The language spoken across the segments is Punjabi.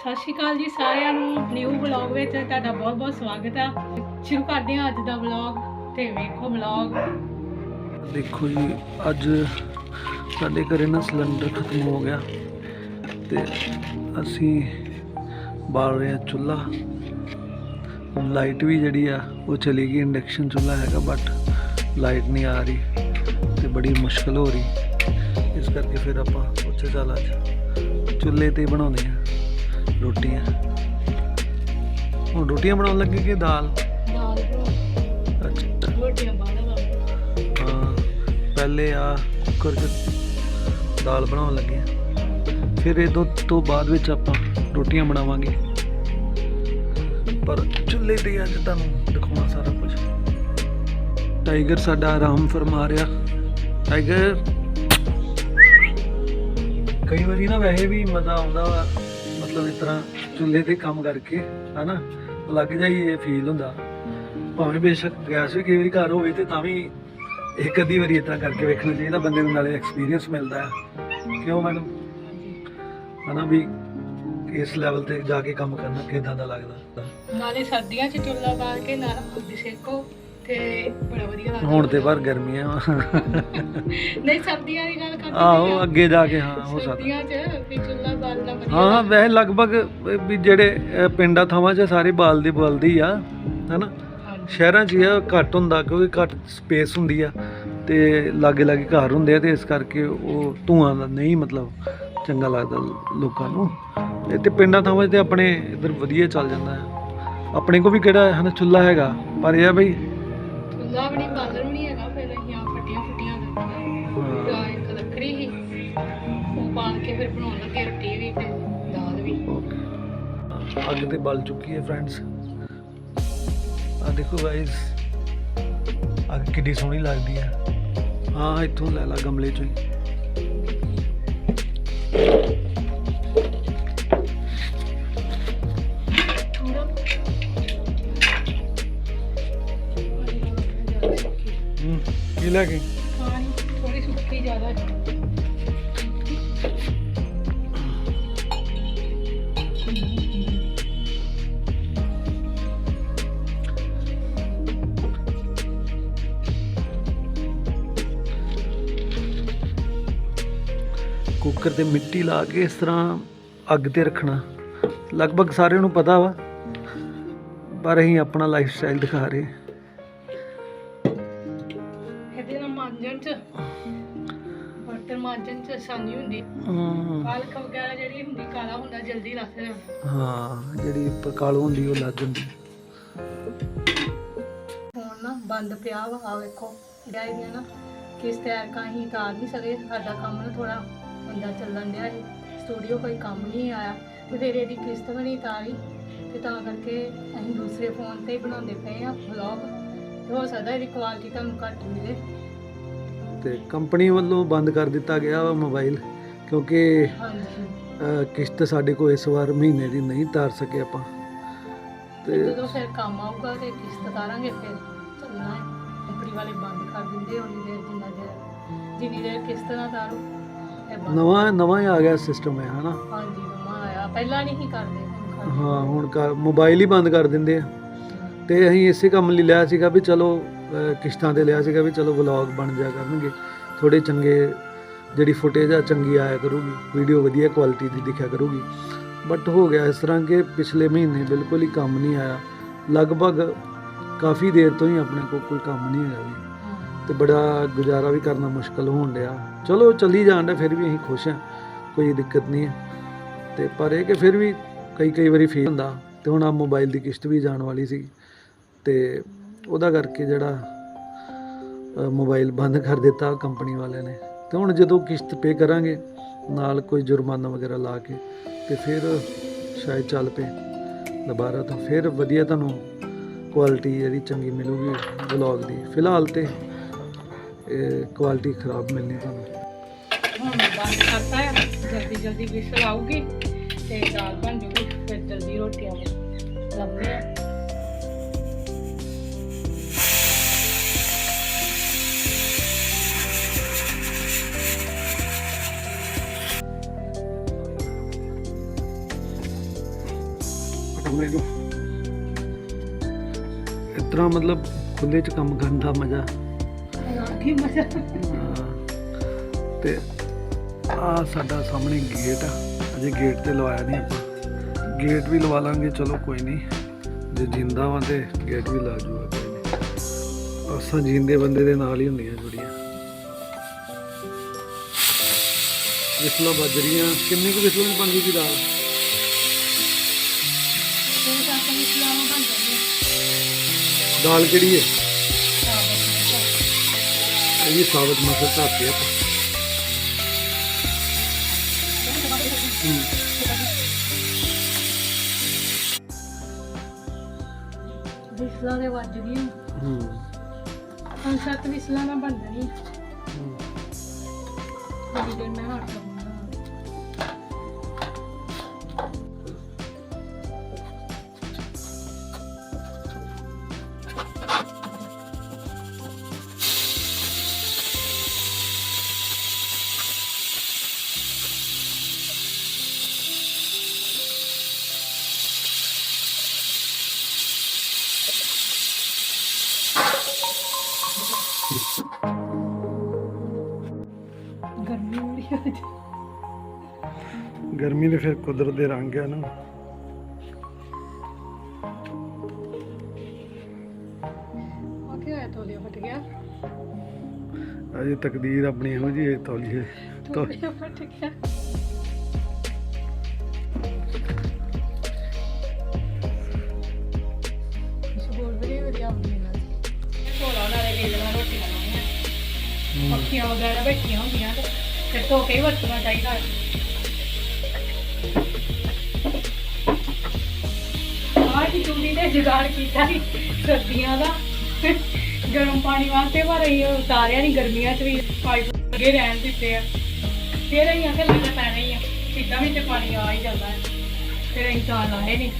ਸਤਿ ਸ਼੍ਰੀ ਅਕਾਲ ਜੀ ਸਾਰਿਆਂ ਨੂੰ। ਨਿਊ ਵਲੌਗ ਵਿੱਚ ਤੁਹਾਡਾ ਬਹੁਤ-ਬਹੁਤ ਸਵਾਗਤ ਆ। ਸ਼ੁਰੂ ਕਰਦੇ ਹਾਂ ਅੱਜ ਦਾ ਵਲੌਗ ਤੇ ਵੇਖੋ ਵਲੌਗ ਦੇਖੋ ਜੀ, ਅੱਜ ਸਾਡੇ ਘਰੇ ਨਾ ਸਿਲੰਡਰ ਖਤਮ ਹੋ ਗਿਆ ਤੇ ਅਸੀਂ ਬਾਲ ਰਹੇ ਹਾਂ ਚੁੱਲ੍ਹਾ। ਹੁਣ ਲਾਈਟ ਵੀ ਜਿਹੜੀ ਆ, ਉਹ ਚਲੀ ਗਈ, ਇੰਡਕਸ਼ਨ ਚੁੱਲ੍ਹਾ ਹੈਗਾ ਬਟ ਲਾਈਟ ਨਹੀਂ ਆ ਰਹੀ ਤੇ ਬੜੀ ਮੁਸ਼ਕਲ ਹੋ ਰਹੀ। ਇਸ ਕਰਕੇ ਫਿਰ ਆਪਾਂ ਉੱਥੇ ਚੱਲ ਅੱਜ ਚੁੱਲ੍ਹੇ ਤੇ ਬਣਾਉਂਦੇ ਆ ਰੋਟੀਆਂ। ਹੁਣ ਰੋਟੀਆਂ ਬਣਾਉਣ ਲੱਗੇ ਕਿ ਦਾਲ? ਦਾਲ ਅੱਛਾ ਰੋਟੀਆਂ ਹਾਂ ਪਹਿਲੇ ਆ ਕੁੱਕਰ 'ਚ ਦਾਲ ਬਣਾਉਣ ਲੱਗੇ ਆ। ਫਿਰ ਇਹ ਤੋਂ ਤੋਂ ਬਾਅਦ ਵਿੱਚ ਆਪਾਂ ਰੋਟੀਆਂ ਬਣਾਵਾਂਗੇ। ਪਰ ਚੁੱਲ੍ਹੇ ਤੇ ਅੱਜ ਤੁਹਾਨੂੰ ਦਿਖਾਉਣਾ ਸਾਰਾ ਕੁਝ ਟਾਈਗਰ ਸਾਡਾ ਆਰਾਮ ਫਰਮਾ ਰਿਹਾ। ਟਾਈਗਰ ਕਈ ਵਾਰੀ ਨਾ ਵੈਸੇ ਵੀ ਮਜ਼ਾ ਆਉਂਦਾ ਵਾ। ਮਤਲਬ ਇਸ ਤਰ੍ਹਾਂ ਚੁੱਲ੍ਹੇ ਤੇ ਕੰਮ ਕਰਕੇ, ਹਨਾ? ਲੱਗ ਜਾਈ ਫੀਲ ਹੁੰਦਾ। ਭਾਵੇਂ ਬੇਸ਼ੱਕ ਗੈਸ ਵੀ ਕਈ ਵਾਰੀ ਘਰ ਹੋਵੇ ਤੇ ਤਾਂ ਵੀ ਇੱਕ ਅੱਧੀ ਵਾਰੀ ਇਸ ਕਰਕੇ ਵੇਖਣਾ ਚਾਹੀਦਾ, ਬੰਦੇ ਨੂੰ ਨਾਲੇ ਐਕਸਪੀਰੀਅੰਸ ਮਿਲਦਾ ਹੈ। ਕਿਉਂ ਮੈਡਮ ਹਨਾ ਵੀ ਇਸ ਲੈਵਲ ਤੇ ਜਾ ਕੇ ਕੰਮ ਕਰਨਾ ਕਿਦਾਂ ਦਾ ਲੱਗਦਾ? ਨਾਲੇ ਸਰਦੀਆਂ 'ਚ ਚੁੱਲ੍ਹਾ ਬਾਲ ਕੇ ਨਾਲ ਖੁਦ ਸੇਕੋ। ਤੇ ਬੜਾ ਵਧੀਆ ਲੱਗਦਾ ਹੁਣ ਤੇ ਪਰ ਗਰਮੀਆਂ। ਨਹੀਂ ਸਰਦੀਆਂ ਦੀ ਗੱਲ ਕਰਦੇ ਆਹੋ ਅੱਗੇ ਜਾ ਕੇ ਹਾਂ ਹੋ ਸਕਦਾ। ਸਰਦੀਆਂ 'ਚ ਵੀ ਚੁੱਲ੍ਹਾ ਬਾਲਣਾ ਵਧੀਆ ਹਾਂ। ਵੈਸੇ ਲਗਭਗ ਵੀ ਜਿਹੜੇ ਪਿੰਡਾਂ ਥਾਵਾਂ 'ਚ ਸਾਰੇ ਬਾਲਦੀ ਬਲਦੀ ਆ ਹਨਾ? ਹਾਂਜੀ। ਸ਼ਹਿਰਾਂ 'ਚ ਇਹ ਘੱਟ ਹੁੰਦਾ ਕਿਉਂਕਿ ਘੱਟ ਸਪੇਸ ਹੁੰਦੀ ਆ ਤੇ ਲਾਗੇ ਲਾਗੇ ਘਰ ਹੁੰਦੇ ਆ ਤੇ ਇਸ ਕਰਕੇ ਉਹ ਧੂਆਂ ਦਾ ਨਹੀਂ ਮਤਲਬ ਚੰਗਾ ਲੱਗਦਾ ਲੋਕਾਂ ਨੂੰ। ਇਹ ਤੇ ਪਿੰਡਾਂ ਥਾਵਾਂ 'ਚ ਤੇ ਆਪਣੇ ਇਧਰ ਵਧੀਆ ਚੱਲ ਜਾਂਦਾ। ਹੈ ਆਪਣੇ ਕੋ ਵੀ ਕਿਹੜਾ ਹੈ ਨਾ ਚੁੱਲ੍ਹਾ ਹੈਗਾ ਪਰ ਇਹ ਆ ਬਈ ਚੁੱਲ੍ਹਾ ਵੀ ਨਹੀਂ ਬਾਲਣ ਵੀ ਨਹੀਂ ਹੈਗਾ, ਫਿਰ ਅਸੀਂ ਆ ਫੱਟੀਆਂ ਫੁੱਟੀਆਂ ਦਿੱਤੀਆਂ ਜਾਂ ਇੱਕ ਲੱਕੜੀ ਸੀ, ਉਹ ਬਾਲ ਕੇ ਫਿਰ ਬਣਾਉਣ ਲੱਗੇ ਰੋਟੀ ਵੀ ਤੇ ਦਾਲ ਵੀ। ਅੱਗ ਤੇ ਬਲ ਚੁੱਕੀ ਹੈ ਫਰੈਂਡਸ ਆ ਦੇਖੋ ਗਾਇਸ ਅੱਗ ਕਿੰਨੀ ਸੋਹਣੀ ਲੱਗਦੀ ਹੈ। ਹਾਂ ਇੱਥੋਂ ਲੈ ਲਾ ਗਮਲੇ ਚੋਂ ਕੀ। ਲੈ ਥੋੜੀ ਸੁੱਕੀ ਜ਼ਿਆਦਾ ਕੁੱਕਰ ਤੇ ਮਿੱਟੀ ਲਾ ਕੇ ਇਸ ਤਰ੍ਹਾਂ ਅੱਗ ਤੇ ਰੱਖਣਾ। ਲਗਭਗ ਸਾਰਿਆਂ ਨੂੰ ਪਤਾ ਵਾ ਪਰ ਅਸੀਂ ਆਪਣਾ ਲਾਈਫ ਸਟਾਈਲ ਦਿਖਾ ਰਹੇ ਇਹਦੇ ਮਾਂਜਣ ਚ ਆਸਾਨੀ ਹੁੰਦੀ। ਹਮ, ਪਾਲਕ ਵਗੈਰਾ ਜਿਹੜੀ ਹੁੰਦੀ ਕਾਲਾ ਹੁੰਦਾ ਜਲਦੀ ਲੱਥ ਜਾਂਦਾ। ਹਾਂ ਜਿਹੜੀ ਪਕਾਲੂ ਹੁੰਦੀ ਉਹ ਲੱਗ ਜਾਂਦੀ। ਹੁਣ ਨਾ ਬੰਦ ਪਿਆ ਵਾ ਆ ਵੇਖੋ। ਡਾਈ ਦੀਆਂ ਨਾ ਕਿਸ ਤਿਆਰ ਕਾ ਹੀ ਤਾਰ ਨਹੀਂ ਸਕੇ। ਸਾਡਾ ਕੰਮ ਨਾ ਥੋੜਾ ਮੰਦਾ ਚੱਲਣ ਡਿਆ ਸੀ। ਸਟੂਡੀਓ ਕੋਈ ਕੰਮ ਨਹੀਂ ਆਇਆ। ਤੇ ਫਿਰ ਇਹਦੀ ਕਿਸ਼ਤ ਵੀ ਨਹੀਂ ਤਾਰੀ ਤੇ ਤਾਂ ਕਰਕੇ ਅਸੀਂ ਦੂਸਰੇ ਫੋਨ ਤੇ ਹੀ ਬਣਾਉਂਦੇ ਪਏ ਆ ਵਲੌਗ ਹੋ ਸਕਦਾ ਇਹਦੀ ਕੁਆਲਿਟੀ ਤੁਹਾਨੂੰ ਘੱਟ ਮਿਲੇ। ਤੇ ਕੰਪਨੀ ਵੱਲੋਂ ਬੰਦ ਕਰ ਦਿੱਤਾ ਗਿਆ ਵਾ ਮੋਬਾਈਲ ਕਿਉਂਕਿ ਹਾਂਜੀ ਕਿਸ਼ਤ ਸਾਡੇ ਕੋਲ ਇਸ ਵਾਰ ਮਹੀਨੇ ਦੀ ਨਹੀਂ ਤਾਰ ਸਕੇ ਆਪਾਂ। ਤੇ ਜਦੋਂ ਫਿਰ ਕੰਮ ਆਊਗਾ ਤੇ ਕਿਸ਼ਤ ਤਾਰਾਂਗੇ ਫਿਰ ਚੱਲਣਾ ਹੈ। ਕੰਪਨੀ ਵਾਲੇ ਬੰਦ ਕਰ ਦਿੰਦੇ ਉਨੀ ਦੇਰ ਜਿੰਨਾ ਦੇਰ ਜਿੰਨੀ ਦੇਰ ਕਿਸ਼ਤ ਨਾ ਤਾਰੋ ਇਹ ਬੰਦ ਨਵਾਂ ਨਵਾਂ ਹੀ ਆ ਗਿਆ ਸਿਸਟਮ ਹੈ ਹਨਾ? ਹਾਂਜੀ ਨਵਾਂ ਆਇਆ। ਪਹਿਲਾਂ ਨਹੀਂ ਸੀ ਕਰਦੇ ਹੁਣ ਕਰਦੇ। ਹਾਂ ਹੁਣ ਕਰ ਮੋਬਾਈਲ ਹੀ ਬੰਦ ਕਰ ਦਿੰਦੇ ਆ। ਤੇ ਅਸੀਂ ਇਸੇ ਕੰਮ ਲਈ ਲਿਆ ਸੀਗਾ ਵੀ ਚਲੋ ਕਿਸ਼ਤਾਂ ਤੇ ਲਿਆ ਸੀਗਾ ਵੀ ਚਲੋ ਵਲੌਗ ਬਣ ਜਾ ਕਰਨਗੇ। ਥੋੜੇ ਚੰਗੇ ਜਿਹੜੀ ਫੁਟੇਜ ਆ, ਚੰਗੀ ਆਇਆ ਕਰੂਗੀ। ਵੀਡੀਓ ਵਧੀਆ ਕੁਆਲਿਟੀ ਦੀ ਦਿਖਿਆ ਕਰੂਗੀ। ਬਟ ਹੋ ਗਿਆ ਇਸ ਤਰ੍ਹਾਂ ਕਿ ਪਿਛਲੇ ਮਹੀਨੇ ਬਿਲਕੁਲ ਹੀ ਕੰਮ ਨਹੀਂ ਆਇਆ। ਲਗਭਗ ਕਾਫੀ ਦੇਰ ਤੋਂ ਹੀ ਆਪਣੇ ਕੋਲ ਕੋਈ ਕੰਮ ਨਹੀਂ ਆਇਆ ਵੀ। ਹਾਂ। ਤੇ ਬੜਾ ਗੁਜ਼ਾਰਾ ਵੀ ਕਰਨਾ ਮੁਸ਼ਕਲ ਹੋਣ ਡਿਆ। ਚਲੋ ਚੱਲੀ ਜਾਣ ਡਿਆ, ਫਿਰ ਵੀ ਅਸੀਂ ਖੁਸ਼ ਹਾਂ ਕੋਈ ਦਿੱਕਤ ਨਹੀਂ ਹੈ। ਤੇ ਪਰ ਇਹ ਕਿ ਫਿਰ ਵੀ ਕਈ ਕਈ ਵਾਰੀ ਫੀਲ ਹੁੰਦਾ। ਤੇ ਹੁਣ ਆ ਮੋਬਾਈਲ ਦੀ ਕਿਸ਼ਤ ਵੀ ਜਾਣ ਵਾਲੀ ਸੀ। ਤੇ ਉਹਦਾ ਕਰਕੇ ਜਿਹੜਾ ਮੋਬਾਈਲ ਬੰਦ ਕਰ ਦਿੱਤਾ ਕੰਪਨੀ ਵਾਲਿਆਂ ਨੇ। ਤੇ ਹੁਣ ਜਦੋਂ ਕਿਸ਼ਤ ਪੇ ਕਰਾਂਗੇ, ਨਾਲ ਕੋਈ ਜੁਰਮਾਨਾ ਵਗੈਰਾ ਲਾ ਕੇ, ਤੇ ਫਿਰ ਸ਼ਾਇਦ ਚੱਲ ਪਏ ਦੁਬਾਰਾ ਤਾਂ। ਫਿਰ ਵਧੀਆ ਤੁਹਾਨੂੰ ਕੁਆਲਿਟੀ ਜਿਹੜੀ ਚੰਗੀ ਮਿਲੂਗੀ ਵਲੌਗ ਦੀ। ਫਿਲਹਾਲ ਤੇ ਕੁਆਲਿਟੀ ਖਰਾਬ ਮਿਲਣੀ ਤੁਹਾਨੂੰ। ਹੁਣ ਬੰਦ ਕਰਤਾ ਹੈ ਜਲਦੀ ਜਲਦੀ ਵਿਸਲ ਆਊਗੀ, ਤੇ ਦਾਲ ਬਣ ਜੂਗੀ, ਫਿਰ ਜਲਦੀ ਰੋਟੀਆਂ ਲਾਉਂਦੇ ਕਮਰੇ ਨੂੰ। ਇਸ ਤਰ੍ਹਾਂ ਮਤਲਬ ਖੁੱਲੇ 'ਚ ਕੰਮ ਕਰਨ ਦਾ ਮਜ਼ਾ। ਕੀ ਮਜ਼ਾ। ਤੇ ਆ ਸਾਡਾ ਸਾਹਮਣੇ ਗੇਟ ਆ। ਅਜੇ ਗੇਟ ਤੇ ਲਵਾਇਆ ਨਹੀਂ ਆਪਾਂ। ਗੇਟ ਵੀ ਲਵਾ ਲਾਂਗੇ ਚਲੋ ਕੋਈ ਨਹੀਂ ਜੇ ਜਿੰਦਾ ਵਾਂ ਤੇ ਗੇਟ ਵੀ ਲਾ ਜੂਗਾ ਕੋਈ ਨਹੀਂ ਅਸਾਂ ਜਿੰਦੇ ਬੰਦੇ ਦੇ ਨਾਲ ਹੀ ਹੁੰਦੀਆਂ ਜੁੜੀਆਂ। ਵਿਸਲਾ ਵੱਜ ਰਹੀਆਂ। ਕਿੰਨੇ ਕੁ ਵਿਸਲਾਂ ਬਣ ਗਈ ਦਾਲ ਦਾਲ ਕਿਹੜੀ ਹੈ? ਆ ਇਹ ਵੀ ਸਾਬਤ ਮਸਰ ਧਾਤੇ ਹੂੰ। ਵਿਸਲਾਂ ਦੇ ਵੱਜ ਗਈਆਂ ਹੂੰ। ਹੁਣ ਸੱਤ ਵਿਸਲਾਂ ਨਾਲ ਬਣ ਜਾਣੀ ਹੂੰ। ਦੇਰ ਮੈਂ ਹੱਟ ਗਰਮੀ ਬੜੀ ਹੋ ਰਹੀ ਗਰਮੀ ਦੇ ਫਿਰ ਕੁਦਰਤ ਦੇ ਰੰਗ ਆ ਨਾ। ਕੀ ਹੋਇਆ ਤੋਲੀਆ ਫਟ ਗਿਆ। ਅਜੇ ਤਕਦੀਰ ਆਪਣੀ ਇਹੋ ਜਿਹੀ ਹੈ ਤੌਲੀਏ। ਤੋਲੀਆ ਫਟ ਗਿਆ। ਮੱਖੀਆਂ ਵਗੈਰਾ ਬੈਠੀਆਂ ਹੁੰਦੀਆਂ ਤੇ ਫਿਰ ਧੋ ਕੇ ਹੀ ਵਰਤਣਾ ਚਾਹੀਦਾ ਹੈ। ਆਹ ਚੁੰਨੀ ਨੇ ਜੁਗਾੜ ਕੀਤਾ ਸੀ ਸਰਦੀਆਂ ਦਾ। ਗਰਮ ਪਾਣੀ ਵਾਸਤੇ, ਪਰ ਅਸੀਂ ਉਤਾਰਿਆ ਨਹੀਂ ਗਰਮੀਆਂ 'ਚ ਵੀ ਪਾਈਪ ਲੱਗੇ ਰਹਿਣ ਦਿੱਤੇ ਆ। ਫਿਰ ਅਸੀਂ ਆਖਿਆ ਲੱਗਦਾ ਪੈਣਾ ਹੀ ਆ। ਸਿੱਧਾ ਵਿੱਚ ਪਾਣੀ ਆ ਹੀ ਜਾਂਦਾ ਹੈ। ਫਿਰ ਅਸੀਂ ਤਾਂ ਲਾਏ ਨਹੀਂ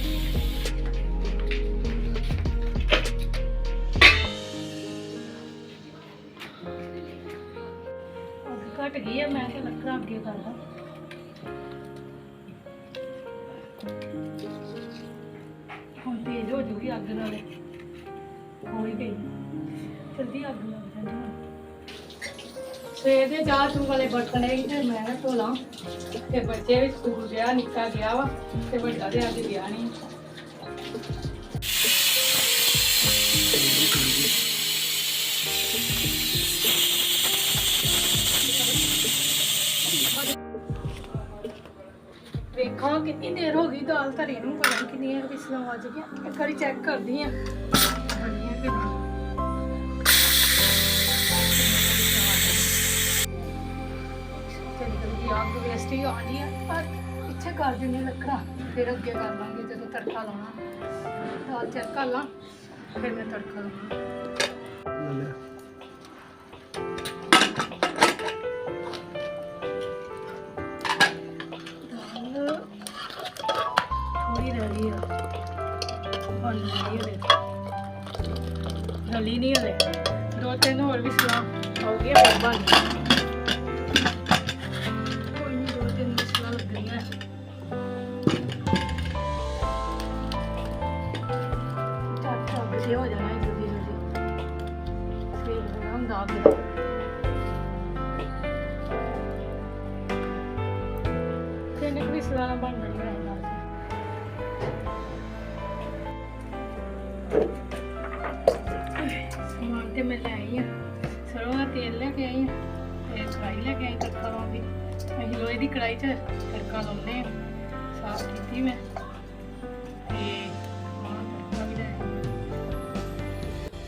ਅੱਗ ਆ, ਮੈਂ ਤੇ ਲੱਕੜਾਂ ਅੱਗੇ ਕਰਦਾ ਹੁਣ ਤੇਜ਼ ਹੋ ਜੂਗੀ ਅੱਗ ਨਾਲੇ। ਹੋ ਗਈ। ਜਲਦੀ ਅੱਗ ਲੱਗ ਜਾਂਦੀ ਹੁਣ। ਸਵੇਰ ਦੇ ਚਾਹ ਚੂ ਵਾਲੇ ਬਰਤਨ ਹੈ ਤੇ ਮੈਂ ਨਾ ਧੋਲਾਂ ਤੇ ਬੱਚੇ ਵੀ ਸਕੂਲ ਗਿਆ, ਨਿੱਕਾ ਗਿਆ ਵਾ, ਤੇ ਵੱਡਾ ਤੇ ਅੱਜ ਗਿਆ ਨਹੀਂ ਹਾਂ ਕਿੰਨੀ ਦੇਰ ਹੋ ਗਈ ਦਾਲ ਧਰੀ ਨੂੰ, ਪਤਾ ਨੀ ਕਿੰਨੀਆਂ ਵਿਸਲਾਂ ਵੱਜ ਗਈਆਂ। ਇੱਕ ਵਾਰੀ ਚੈੱਕ ਕਰਦੀ ਆ। ਬਣੀਆਂ ਕਿ ਨਹੀਂ ਚਲੀ ਗਈ ਆਗ ਵੇਸਟ ਹੀ ਆਣੀ ਆ, ਪਰ ਇੱਥੇ ਕਰ ਦਿੰਦੇ ਲੱਕੜਾਂ, ਫਿਰ ਅੱਗੇ ਕਰ ਲਾਂਗੇ ਜਦੋਂ ਤੜਕਾ ਲਾਉਣਾ। ਦਾਲ ਚੈੱਕ ਕਰ ਲਾਂ, ਫਿਰ ਮੈਂ ਤੜਕਾ ਲਾਉਣਾ ਲੈ ਲਿਆ। ਰਲੀ ਨਹੀਂ ਹਲੇ। ਦੋ ਤਿੰਨ ਹੋਰ ਵੀ ਸਲਾਹ ਹੋ ਗਈ ਫਿਰ ਬਣ ਕੋਈ ਨਹੀਂ ਦੋ ਤਿੰਨ ਵਿਸਲਾਂ ਲੱਗਣੀਆਂ। ਚੱਟ ਚੱਟ ਸੇ ਹੋ ਜਾਣਾ ਇੱਕ ਦਿਨ ਜੀ ਹੋਣਾ ਹੁੰਦਾ ਅੱਗੇ। ਤਿੰਨ ਕੁ ਵਿਸਲਾਂ ਨਾਲ ਬਣ ਜਾਣੀ ਮੇਰੇ ਨਾਲ ਲੈ ਆਈ ਆ। ਸਰੋਂ ਦਾ ਤੇਲ ਲੈ ਕੇ ਆਈ ਆ ਤੇ ਕੜਾਈ ਲੈ ਕੇ ਆਈ ਤੜਕਾ ਲਾਉਣ ਦੀ। ਅਸੀਂ ਲੋਹੇ ਦੀ ਕੜਾਈ 'ਚ ਤੜਕਾ ਲਾਉਂਦੇ ਆ। ਸਾਫ਼ ਕੀਤੀ ਮੈਂ। ਤੇ ਮਾਂ ਤੜਕਾ ਵੀ ਲੈ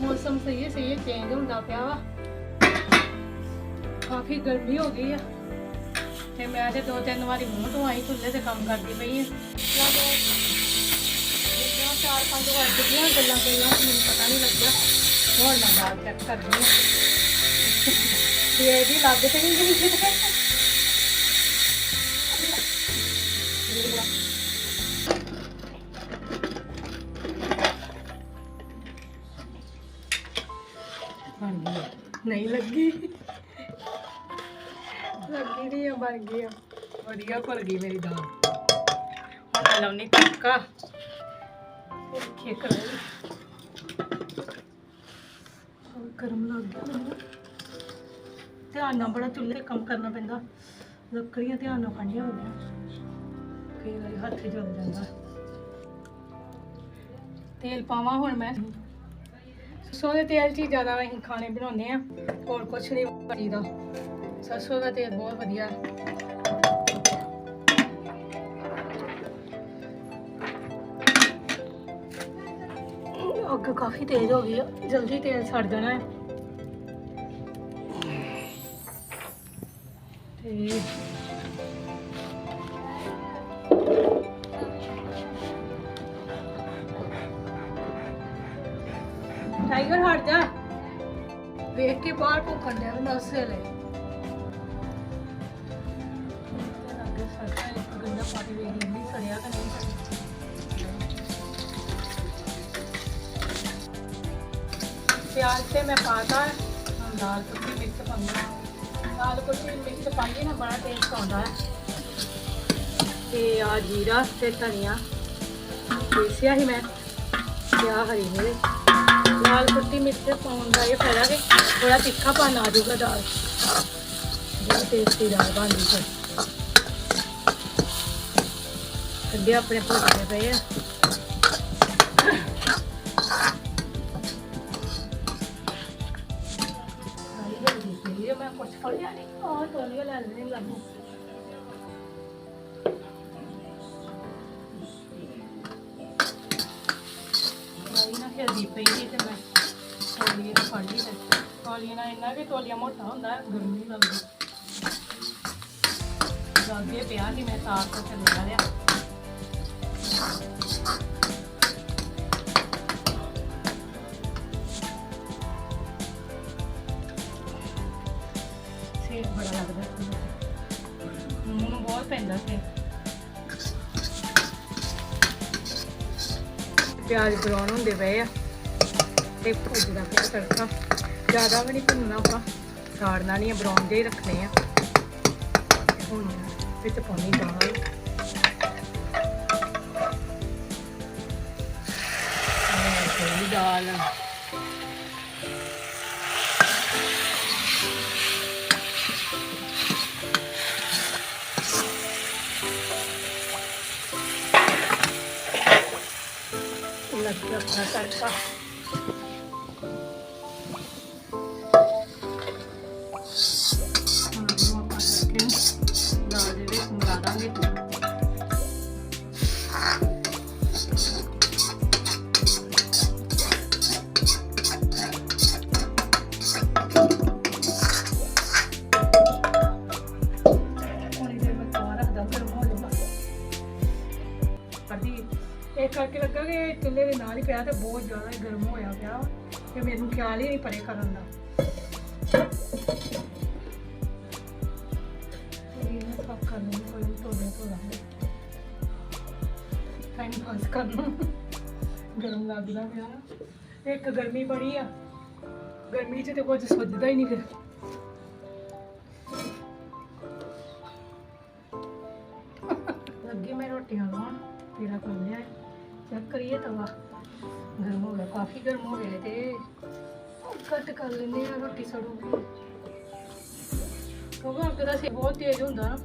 ਮੌਸਮ ਸਹੀ ਹੈ ਸਹੀ ਹੈ ਚੇਂਜ ਹੁੰਦਾ ਪਿਆ ਵਾ। ਕਾਫੀ ਗਰਮੀ ਹੋ ਗਈ ਆ। ਤੇ ਮੈਂ ਤੇ ਦੋ ਤਿੰਨ ਵਾਰੀ ਮੂੰਹ ਤੋਂ ਆਈ, ਚੁੱਲ੍ਹੇ ਤੇ ਕੰਮ ਕਰਦੀ ਪਈ ਆ। ਚਾਰ ਪੰਜ ਵਾਰ ਗੱਲਾਂ ਗੱਲਾਂ ਮੈਨੂੰ ਪਤਾ ਨਹੀਂ ਲੱਗਿਆ। ਹੁਣ ਮੈਂ ਦਾਲ ਚੈੱਕ ਕਰਦੀ ਹਾਂ ਤੇ ਇਹਦੀ ਲੱਗ ਤੇ ਨਹੀਂ ਗਈ ਕਿਤੇ ਬਣ ਗਈ ਆ। ਨਹੀਂ ਲੱਗੀ ਲੱਗੀ ਨਹੀਂ ਆ ਬਣ ਗਈ ਆ ਵਧੀਆ ਭਰ ਗਈ ਮੇਰੀ ਦਾਲ ਹੁਣ ਮੈਂ ਲਾਉਣੀ ਤੜਕਾ ਖੇ ਕਰਾਂਗੇ ਹੋਰ ਗਰਮ ਲੱਗ ਗਿਆ ਮੈਨੂੰ। ਧਿਆਨ ਨਾਲ ਬੜਾ ਚੁੱਲ੍ਹੇ ਤੇ ਕੰਮ ਕਰਨਾ ਪੈਂਦਾ। ਲੱਕੜੀਆਂ ਧਿਆਨ ਨਾਲ ਫੜਨੀਆਂ ਹੁੰਦੀਆਂ ਕਈ ਵਾਰੀ ਹੱਥ ਜਲ ਜਾਂਦਾ। ਤੇਲ ਪਾਵਾਂ ਹੁਣ ਮੈਂ। ਸਰਸੋਂ ਦੇ ਤੇਲ 'ਚ ਹੀ ਜ਼ਿਆਦਾ ਅਸੀਂ ਖਾਣੇ ਬਣਾਉਂਦੇ ਆ ਹੋਰ ਕੁਛ ਨਹੀਂ ਬਣੀਦਾ ਸਰਸੋਂ ਦਾ ਤੇਲ ਬਹੁਤ ਵਧੀਆ। ਅੱਗ ਕਾਫੀ ਤੇਜ਼ ਹੋ ਗਈ ਆ। ਜਲਦੀ ਤੇਲ ਛੱਡ ਜਾਣਾ ਹੈ। ਤੇ ਟਾਈਗਰ ਹਟ ਜਾ। ਵੇਖ ਕੇ ਬਾਹਰ ਭੁੱਖਣ ਡਿਆ ਮੈਂ ਉਸੇ ਲਈ ਅੱਗੇ ਸੜਦਾ ਇੱਕ ਗੰਦਾ ਪਾਣੀ ਵੇਖ ਨਹੀਂ ਸੜਿਆ ਕਿ ਨਹੀਂ ਸੜਿਆ ਪਿਆਜ਼ ਤੇ ਮੈਂ ਪਾਤਾ ਹੁਣ ਦਾਲ ਕੁੱਟੀ ਮਿਕਸ ਪਾਉਣਾ ਦਾਲ ਕੁੱਟੀ ਮਿਕਸ ਪਾਈਏ ਨਾ, ਬੜਾ ਟੇਸਟ ਆਉਂਦਾ ਹੈ। ਤੇ ਆ ਜੀਰਾ ਤੇ ਧਨੀਆ, ਪੀਸਿਆ ਹੀ ਮੈਂ, ਤੇ ਆ ਹਰੀ ਮਿਰਚ। ਦਾਲ ਕੁੱਟੀ ਮਿਕਸ ਪਾਉਣ ਦਾ ਇਹ ਫਾਇਦਾ ਕਿ ਥੋੜਾ ਤਿੱਖਾ ਪਾਣ ਆ ਜਾਊਗਾ ਦਾਲ। ਬਹੁਤ ਟੇਸਟੀ ਦਾਲ ਬਣਦੀ ਫਿਰ। ਕੱਢੇ ਆਪਣੇ ਭੁੱਜੇ ਪਏ ਆ। ਆ, ਮੈਂ ਕੁਛ ਫੜਿਆ ਲੈ ਲੈਣੇ ਲੱਗੂ ਸਾਰੀ ਨਾ ਜਲਦੀ ਪਈ ਸੀ ਤੇ ਮੈਂ ਤੋਲੀਏ ਨਾਲ ਫੜ ਲਈ ਤੇ ਤੋਲੀਏ ਨਾਲ ਇੰਨਾ ਕਿ ਤੋਲੀਆ ਮੋਟਾ ਹੁੰਦਾ ਹੈ, ਗਰਮੀ ਲੱਗਦੀ ਲਾਗੇ ਪਿਆ ਸੀ ਮੈਂ ਤਾਰ ਤੋਂ ਥੱਲੇ ਪਿਆਜ਼ ਬਰਾਉਨ ਹੁੰਦੇ ਪਏ ਆ। ਤੇ ਭੁੱਜਦਾ ਪਿਆ ਤੜਕਾ। ਜ਼ਿਆਦਾ ਵੀ ਨਹੀਂ ਭੁੰਨਣਾ ਆਪਾਂ। ਸਾੜਨਾ ਨਹੀਂ ਬਰਾਉਨ ਦੇ ਹੀ ਰੱਖਣੇ ਆ। ਹੁਣ ਵਿੱਚ ਪਾਉਣੀ ਦਾਲ। ਦਾਲ। ਲੱਗ ਗਿਆ ਆਪਣਾ ਤੜਕਾ ਲੱਗਾ ਚੁੱਲ੍ਹੇ ਦੇ ਨਾਲ ਹੀ ਪਿਆ ਤੇ ਬਹੁਤ ਜ਼ਿਆਦਾ ਹੀ ਗਰਮ ਹੋਇਆ ਪਿਆ ਵਾ ਤੇ ਮੈਨੂੰ ਖਿਆਲ ਹੀ ਨਹੀਂ ਪਰੇ ਕਰਨ ਦਾ। ਇਹ ਸਾਫ਼ ਕਰ ਲੈਣੀ ਕੋਈ ਵੀ ਧੋਦੇ ਧੋਦਾਂਗੇ ਟਾਈਮ ਪਾਸ ਕਰ ਗਰਮ ਲੱਗਦਾ ਪਿਆ ਨਾ। ਇੱਕ ਗਰਮੀ ਬੜੀ ਆ। ਗਰਮੀ 'ਚ ਤੇ ਕੁਝ ਸੁੱਝਦਾ ਹੀ ਨਹੀਂ ਫਿਰ। ਲੱਗੀ ਮੈਂ ਰੋਟੀਆਂ ਲਾਉਣ, ਪੀੜਾ ਕਰ ਲਿਆ। ਚੈੱਕ ਕਰੀਏ ਤਵਾ। ਗਰਮ ਹੋ ਗਿਆ, ਕਾਫੀ ਗਰਮ ਹੋ ਗਿਆ ਤੇ। ਕੱਟ ਕਰ ਲੈਂਦੇ ਆ ਰੋਟੀ ਸੜੂਗੀ। ਕਿਉਂਕਿ ਅੱਗ ਦਾ ਸੇ ਬਹੁਤ ਤੇਜ਼ ਹੁੰਦਾ ਨਾ,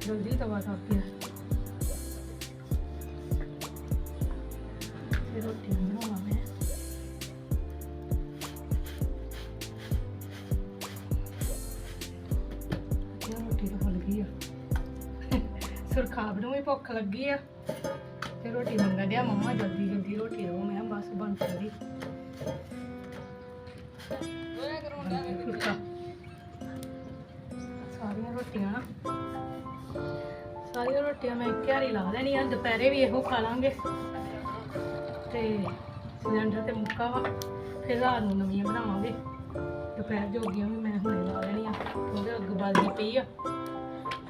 ਜਲਦੀ ਤਵਾ ਸੱਕ ਗਿਆ ਤੇ ਰੋਟੀ ਬਣਾਵਾਂ ਮੈਂ ਰੋਟੀ ਤਾਂ ਫੁੱਲ ਗਈ ਆ। ਸੁਰਖਾਬ ਨੂੰ ਵੀ ਭੁੱਖ ਲੱਗੀ ਆ। ਤੇ ਰੋਟੀ ਮੰਗਣ ਡਿਆ, ਮੰਮਾ ਜਲਦੀ ਜਲਦੀ ਰੋਟੀ ਦਿਓ ਮੈਂ ਕਿਹਾ ਬਸ ਬਣ ਚੱਲੀ ਫੁਲਕਾ। ਸਾਰੀਆਂ ਰੋਟੀਆਂ ਨਾ। ਸਾਰੀਆਂ ਰੋਟੀਆਂ ਮੈਂ ਘਿਆਰੀ ਲਾ ਲੈਣੀਆਂ ਦੁਪਹਿਰੇ ਵੀ ਇਹੋ ਖਾ ਲਾਂਗੇ। ਤੇ ਸਿਲੰਡਰ ਤੇ ਮੁੱਕਾ ਵਾ, ਫਿਰ ਰਾਤ ਨੂੰ ਨਵੀਆਂ ਬਣਾਵਾਂਗੇ। ਦੁਪਹਿਰ ਜੋਗੀਆਂ ਵੀ ਮੈਂ ਹੁਣੇ ਲਾ ਲੈਣੀਆਂ ਉਹਦੇ ਅੱਗ ਬਲਦੀ ਪਈ ਆ।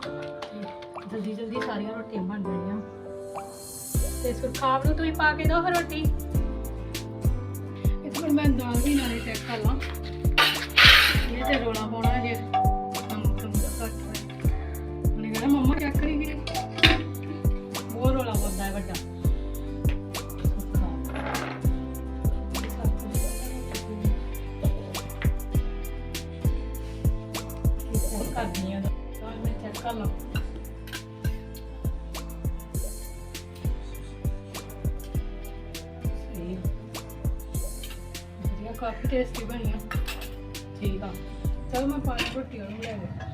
ਤੇ ਜਲਦੀ ਜਲਦੀ ਸਾਰੀਆਂ ਰੋਟੀਆਂ ਬਣ ਜਾਣੀਆਂ। ਤੇ ਸੁਰਖਾਬ ਨੂੰ ਤੁਸੀਂ ਪਾ ਕੇ ਦਿਓ ਫਿਰ ਰੋਟੀ। ਇੱਥੇ ਮੈਂ ਦਾਲ ਵੀ ਨਾਲੇ ਚੈੱਕ ਕਰ ਲਾਂ। ਇਹ ਤੇ ਰੋਣਾ ਪਾਉਣਾ ਜੇ ਕੰਮ ਕੰਮ ਚੈੱਕ ਰੋਲਾ ਪਾਉਂਦਾ ਵੱਡਾ। ਮੈਂ ਚੈੱਕ ਕਰ ਲਾਂ। ਕਾਫੀ ਟੇਸਟੀ ਬਣੀ ਆ। ਠੀਕ ਆ। ਚਲ ਮੈਂ ਪਾਣੀ ਰੋਟੀ ਉਹਨੂੰ ਲੈ ਗਿਆ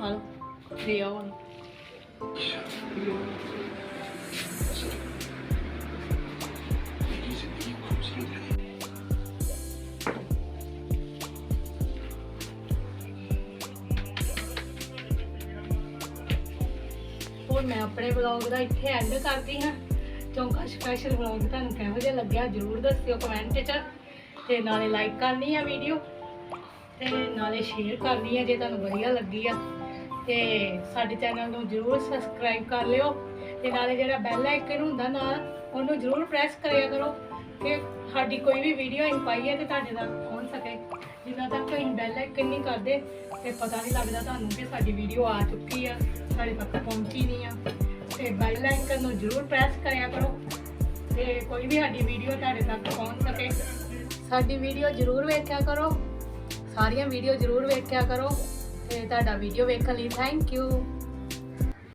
ਹਾਲ। ਦੇ ਆਓ ਹੁਣ। ਆਪਣੇ ਵਲੌਗ ਦਾ ਇੱਥੇ ਐਂਡ ਕਰਦੀ ਹਾਂ। ਚੌਂਕਾ ਸਪੈਸ਼ਲ ਵਲੌਗ ਤੁਹਾਨੂੰ ਕਿਹੋ ਜਿਹਾ ਲੱਗਿਆ ਜਰੂਰ ਦੱਸਿਓ ਕਮੈਂਟ 'ਚ। ਤੇ ਨਾਲੇ ਲਾਈਕ ਕਰਨੀ ਆ ਵੀਡੀਓ ਤੇ ਨਾਲੇ ਸ਼ੇਅਰ ਕਰਨੀ ਆ ਜੇ ਤੁਹਾਨੂੰ ਵਧੀਆ ਲੱਗੀ ਆ। ਤੇ ਸਾਡੇ ਚੈਨਲ ਨੂੰ ਜਰੂਰ ਸਬਸਕ੍ਰਾਈਬ ਕਰ ਲਿਓ। ਤੇ ਨਾਲੇ ਜਿਹੜਾ ਬੈਲ ਆਈਕਨ ਹੁੰਦਾ ਨਾਲ, ਉਹਨੂੰ ਜਰੂਰ ਪ੍ਰੈਸ ਕਰਿਆ ਕਰੋ ਕਿ ਸਾਡੀ ਕੋਈ ਵੀ ਵੀਡੀਓ ਅਸੀਂ ਪਾਈ ਹੈ ਤੇ ਤੁਹਾਡੇ ਤੱਕ ਪਹੁੰਚ ਸਕੇ। ਜਿੰਨਾ ਤੱਕ ਤੁਸੀਂ ਬੈਲ ਆਈਕਨ ਨਹੀਂ ਕਰਦੇ, ਤੇ ਪਤਾ ਨਹੀਂ ਲੱਗਦਾ ਤੁਹਾਨੂੰ ਕਿ ਸਾਡੀ ਵੀਡੀਓ ਆ ਚੁੱਕੀ ਆ, ਸਾਡੇ ਤੱਕ ਪਹੁੰਚੀ ਨਹੀਂ ਆ। ਤੇ ਬੈਲ ਆਈਕਨ ਨੂੰ ਜਰੂਰ ਪ੍ਰੈਸ ਕਰਿਆ ਕਰੋ ਤੇ ਕੋਈ ਵੀ ਸਾਡੀ ਵੀਡੀਓ ਤੁਹਾਡੇ ਤੱਕ ਪਹੁੰਚ ਸਕੇ। ਸਾਡੀ ਵੀਡੀਓ ਜਰੂਰ ਵੇਖਿਆ ਕਰੋ। ਸਾਰੀਆਂ ਵੀਡੀਓ ਜਰੂਰ ਵੇਖਿਆ ਕਰੋ ਤੇ ਤੁਹਾਡਾ ਵੀਡੀਓ ਵੇਖਣ ਲਈ ਥੈਂਕ ਯੂ